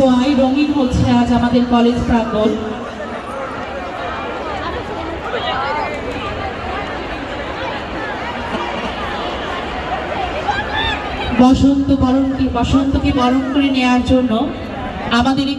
ছোঁয়ায় রঙিন হচ্ছে আজ আমাদের কলেজ প্রাঙ্গণ। বসন্ত বরণকে বসন্তকে বরণ করে নেয়ার জন্য আমাদের এই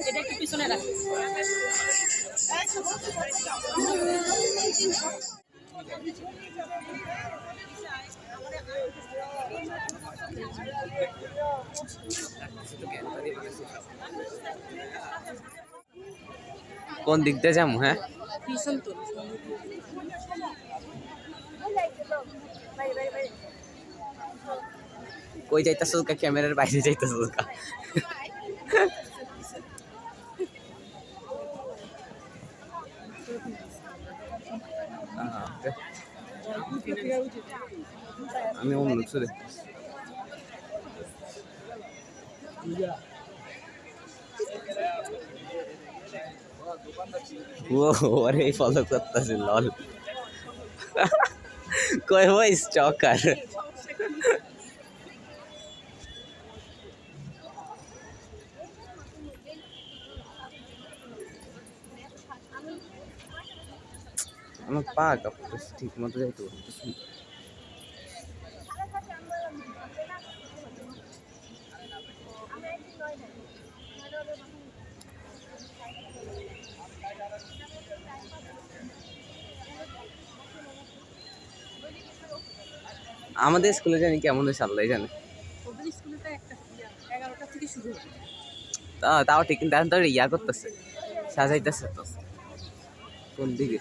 এটা একটু পিছনে রাখ। কোন দিক দিয়ে যাব হ্যাঁ? পিছন তো। কই যাইতাছ কা ক্যামেরার বাইরে যাইতাছ কা আমি অন্য কিছু দেখতেছি ও ওরে ফলো করতেছে লল কই ওই স্টকার আমার পা কাপড় ঠিক মতো যাইতে পারতেছি আমাদের স্কুলে জানি কেমন হয়েছে আল্লাহ জানে। তাও ঠিক কিন্তু এখন তো ইয়া করতেছে সাজাইতেছে তো। কোন দিকে?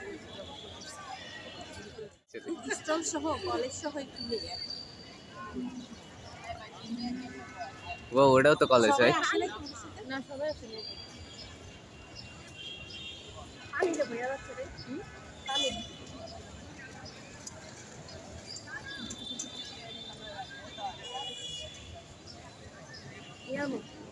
ও ওটাও তো কলেজ হয় না 要不。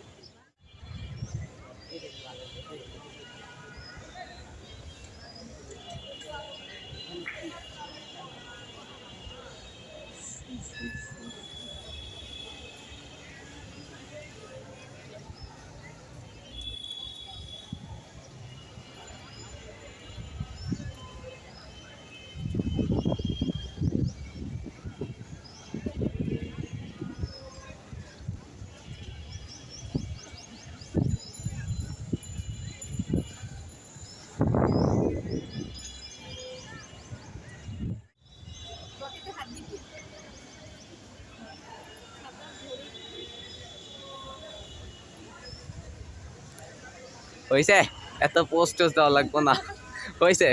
হয়েছে এত পোস্ট দেওয়া লাগবো না। হয়েছে